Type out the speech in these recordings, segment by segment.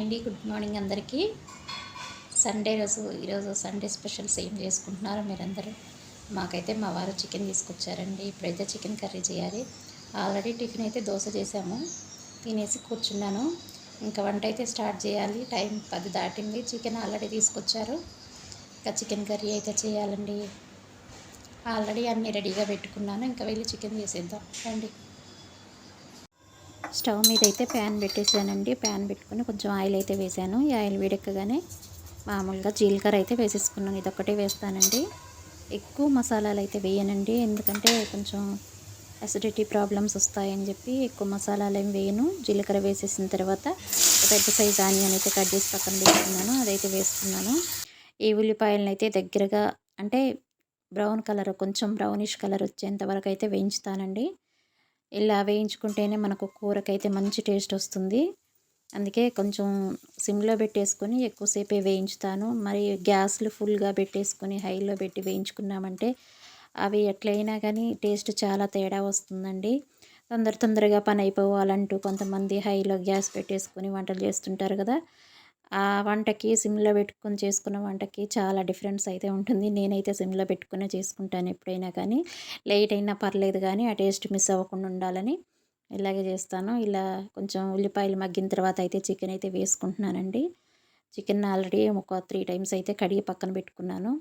అండి good morning అందరికీ. Sunday రోజు ఈరోజు సండే స్పెషల్స్ ఏం చేసుకుంటున్నారు మీరందరూ మాకైతే మా వారు చికెన్ తీసుకొచ్చారండి. ఇప్పుడైతే చికెన్ కర్రీ చేయాలి. ఆల్రెడీ టిఫిన్ అయితే దోశ చేసాము తినేసి కూర్చున్నాను. ఇంకా వంట అయితే స్టార్ట్ చేయాలి. టైం పది దాటింది. చికెన్ ఆల్రెడీ తీసుకొచ్చారు. ఇంకా చికెన్ కర్రీ అయితే చేయాలండి. ఆల్రెడీ అన్నీ రెడీగా పెట్టుకున్నాను. ఇంకా వెళ్ళి చికెన్ చేసేద్దాం. రండి. స్టవ్ మీద అయితే ప్యాన్ పెట్టేసానండి. ప్యాన్ పెట్టుకుని కొంచెం ఆయిల్ అయితే వేసాను. ఈ ఆయిల్ వేడెక్కగానే మామూలుగా జీలకర్ర అయితే వేసేసుకున్నాను. ఇదొక్కటే వేస్తానండి. ఎక్కువ మసాలాలు అయితే వేయనండి. ఎందుకంటే కొంచెం అసిడిటీ ప్రాబ్లమ్స్ వస్తాయని చెప్పి ఎక్కువ మసాలాలు ఏం వేయను. జీలకర్ర వేసేసిన తర్వాత పెద్ద సైజ్ ఆనియన్ అయితే కట్ చేసి పక్కన పెట్టుకున్నాను. అదైతే వేసుకున్నాను ఈ ఉల్లిపాయలను అయితే దగ్గరగా అంటే బ్రౌన్ కలర్ కొంచెం బ్రౌనిష్ కలర్ వచ్చేంత వరకు అయితే వేయించుతానండి. ఇలా వేయించుకుంటేనే మనకు కూరకైతే మంచి టేస్ట్ వస్తుంది. అందుకే కొంచెం సిమ్లో పెట్టేసుకొని ఎక్కువసేపే వేయించుతాను. మరి గ్యాస్లు ఫుల్గా పెట్టేసుకొని హైలో పెట్టి వేయించుకున్నామంటే అవి ఎట్లయినా కానీ టేస్ట్ చాలా తేడా వస్తుందండి. తొందర తొందరగా పని అయిపోవాలంటూ కొంతమంది హైలో గ్యాస్ పెట్టేసుకొని వంటలు చేస్తుంటారు కదా ఆ వంటకి సిమ్లో పెట్టుకొని చేసుకున్న వంటకి చాలా డిఫరెన్స్ అయితే ఉంటుంది. నేనైతే సిమ్లో పెట్టుకునే చేసుకుంటాను ఎప్పుడైనా కానీ. లేట్ అయినా పర్లేదు కానీ ఆ టేస్ట్ మిస్ అవ్వకుండా ఉండాలని ఇలాగే చేస్తాను. ఇలా కొంచెం ఉల్లిపాయలు మగ్గిన తర్వాత అయితే చికెన్ అయితే వేసుకుంటున్నానండి. చికెన్ ఆల్రెడీ ఒక త్రీ టైమ్స్ అయితే కడిగి పక్కన పెట్టుకున్నాను.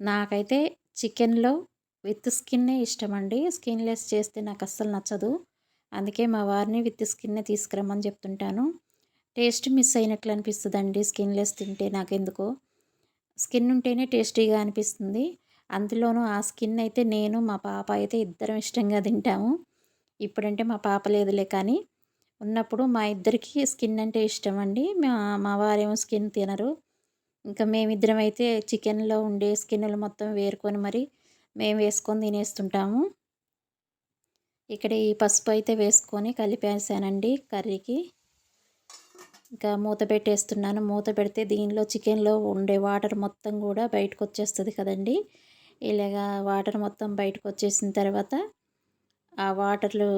నాకైతే చికెన్లో విత్ స్కిన్నే ఇష్టం అండి స్కిన్లెస్ చేస్తే నాకు అస్సలు నచ్చదు. అందుకే మా వారిని విత్ స్కిన్నే తీసుకురమ్మని చెప్తుంటాను. టేస్ట్ మిస్ అయినట్లు అనిపిస్తుంది అండి స్కిన్లెస్ తింటే నాకెందుకో. స్కిన్ ఉంటేనే టేస్టీగా అనిపిస్తుంది. అందులోనూ ఆ స్కిన్ అయితే నేను మా పాప అయితే ఇద్దరం ఇష్టంగా తింటాము. ఇప్పుడంటే మా పాప లేదులే కానీ ఉన్నప్పుడు మా ఇద్దరికి స్కిన్ అంటే ఇష్టం అండి మా మా వారేమో స్కిన్ తినరు. ఇంకా మేమిద్దరం అయితే చికెన్లో ఉండే స్కిన్లు మొత్తం వేరుకొని మరి మేము వేసుకొని తినేస్తుంటాము. ఇక్కడ ఈ పసుపు అయితే వేసుకొని కలిపేసానండి కర్రీకి. ఇంకా మూత పెట్టేస్తున్నాను. మూత పెడితే దీనిలో చికెన్లో ఉండే వాటర్ మొత్తం కూడా బయటకు వచ్చేస్తుంది కదండి. ఇలాగా వాటర్ మొత్తం బయటకు వచ్చేసిన తర్వాత ఆ వాటర్లు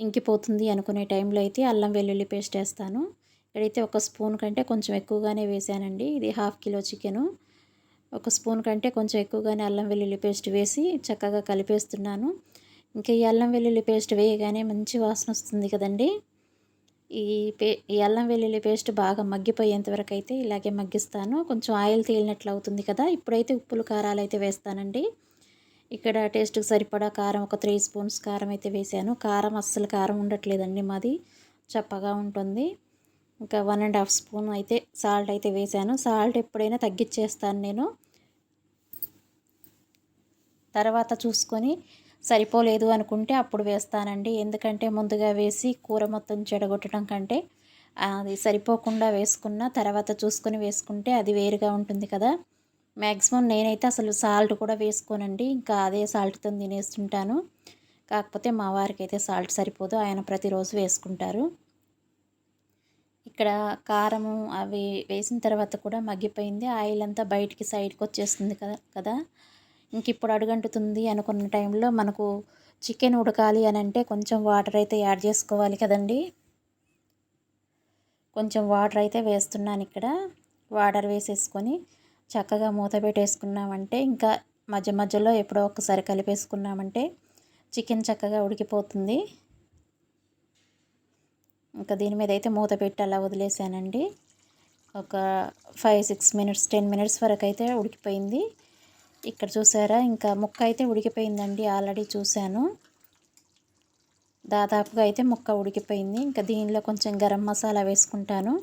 ఇంకిపోతుంది అనుకునే టైంలో అయితే అల్లం వెల్లుల్లి పేస్ట్ వేస్తాను. ఇక్కడైతే ఒక స్పూన్ కంటే కొంచెం ఎక్కువగానే వేసానండి. ఇది హాఫ్ కిలో చికెను. ఒక స్పూన్ కంటే కొంచెం ఎక్కువగానే అల్లం వెల్లుల్లి పేస్ట్ వేసి చక్కగా కలిపేస్తున్నాను. ఇంకా ఈ అల్లం వెల్లుల్లి పేస్ట్ వేయగానే మంచి వాసన వస్తుంది కదండీ. ఈ పే ఈ అల్లం వెల్లుల్లి పేస్ట్ బాగా మగ్గిపోయేంత వరకు అయితే ఇలాగే మగ్గిస్తాను. కొంచెం ఆయిల్ తేలినట్లు అవుతుంది కదా. ఇప్పుడైతే ఉప్పులు కారాలు అయితే వేస్తానండి. ఇక్కడ టేస్ట్కి సరిపడా కారం ఒక త్రీ స్పూన్స్ కారం అయితే వేసాను. కారం అస్సలు కారం ఉండట్లేదండి మాది. చప్పగా ఉంటుంది. ఇంకా వన్ అండ్ హాఫ్ స్పూన్ అయితే సాల్ట్ అయితే వేసాను. సాల్ట్ ఎప్పుడైనా తగ్గించేస్తాను నేను. తర్వాత చూసుకొని సరిపోలేదు అనుకుంటే అప్పుడు వేస్తానండి. ఎందుకంటే ముందుగా వేసి కూర మొత్తం చెడగొట్టడం కంటే అది సరిపోకుండా వేసుకున్న తర్వాత చూసుకొని వేసుకుంటే అది వేరుగా ఉంటుంది కదా. మ్యాక్సిమం నేనైతే అసలు సాల్ట్ కూడా వేసుకోనండి. ఇంకా అదే సాల్ట్తో తినేస్తుంటాను. కాకపోతే మా వారికి అయితే సాల్ట్ సరిపోదు. ఆయన ప్రతిరోజు వేసుకుంటారు. ఇక్కడ కారము అవి వేసిన తర్వాత కూడా మగ్గిపోయింది. ఆయిల్ అంతా బయటికి సైడ్కి వచ్చేస్తుంది కదా కదా. ఇంక ఇప్పుడు అడుగంటుతుంది అనుకున్న టైంలో మనకు చికెన్ ఉడకాలి అని అంటే కొంచెం వాటర్ అయితే యాడ్ చేసుకోవాలి కదండి. కొంచెం వాటర్ అయితే వేస్తున్నాను ఇక్కడ. వాటర్ వేసేసుకొని చక్కగా మూత పెట్టేసుకున్నామంటే ఇంకా మధ్య మధ్యలో ఎప్పుడో ఒకసారి కలిపేసుకున్నామంటే చికెన్ చక్కగా ఉడికిపోతుంది. ఇంకా దీని మీద అయితే మూత పెట్టి అలా వదిలేసానండి. ఒక five six minutes ten minutes వరకు అయితే ఉడికిపోయింది. ఇక్కడ చూసారా? ఇంకా ముక్క అయితే ఉడికిపోయిందండి ఆల్రెడీ చూశాను. దాదాపుగా అయితే ముక్క ఉడికిపోయింది. ఇంకా దీనిలో కొంచెం గరం మసాలా వేసుకుంటాను.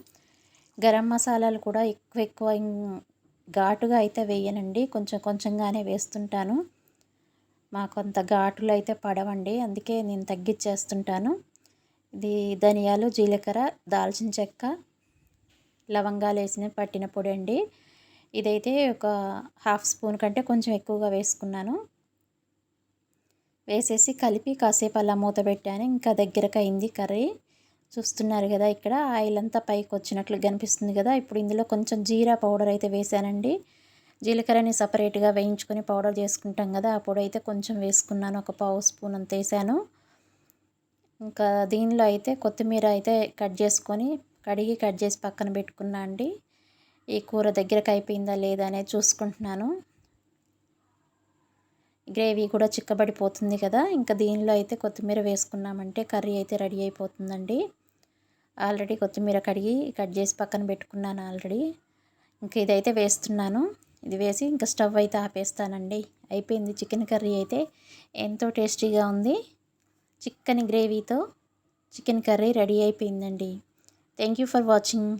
గరం మసాలాలు కూడా ఎక్కువ ఎక్కువ ఘాటుగా అయితే వేయనండి. కొంచెం కొంచెంగానే వేస్తుంటాను. మాకు అంత ఘాటులు అయితే పడవండి. అందుకే నేను తగ్గించేస్తుంటాను ఇది ధనియాలు జీలకర్ర దాల్చిన చెక్క లవంగాలు వేసిన పట్టిన పొడి అండి. ఇదైతే ఒక హాఫ్ స్పూన్ కంటే కొంచెం ఎక్కువగా వేసుకున్నాను. వేసేసి కలిపి కాసేపు అలా మూత పెట్టాను. ఇంకా దగ్గరకు అయింది కర్రీ. చూస్తున్నారు కదా ఇక్కడ ఆయిల్ అంతా పైకి వచ్చినట్లు కనిపిస్తుంది కదా. ఇప్పుడు ఇందులో కొంచెం జీరా పౌడర్ అయితే వేసానండి జీలకర్రని సపరేట్గా వేయించుకొని పౌడర్ చేసుకుంటాం కదా ఆ పొడి అయితే కొంచెం వేసుకున్నాను. ఒక పావు స్పూన్ అంత వేసాను ఇంకా దీనిలో అయితే కొత్తిమీర అయితే కట్ చేసుకొని కడిగి కట్ చేసి పక్కన పెట్టుకున్నా అండి. ఈ కూర దగ్గరకు అయిపోయిందా లేదా అనేది చూసుకుంటున్నాను. గ్రేవీ కూడా చిక్కబడిపోతుంది కదా ఇంకా దీనిలో అయితే కొత్తిమీర వేసుకున్నామంటే కర్రీ అయితే రెడీ అయిపోతుందండి. ఆల్రెడీ కొత్తిమీర కడిగి కట్ చేసి పక్కన పెట్టుకున్నాను ఆల్రెడీ. ఇంకా ఇదైతే వేస్తున్నాను. ఇది వేసి ఇంకా స్టవ్ అయితే ఆపేస్తానండి. అయిపోయింది చికెన్ కర్రీ అయితే. ఎంతో టేస్టీగా ఉంది. చికెన్ గ్రేవీతో చికెన్ కర్రీ రెడీ అయిపోయిందండి. Thank you for watching.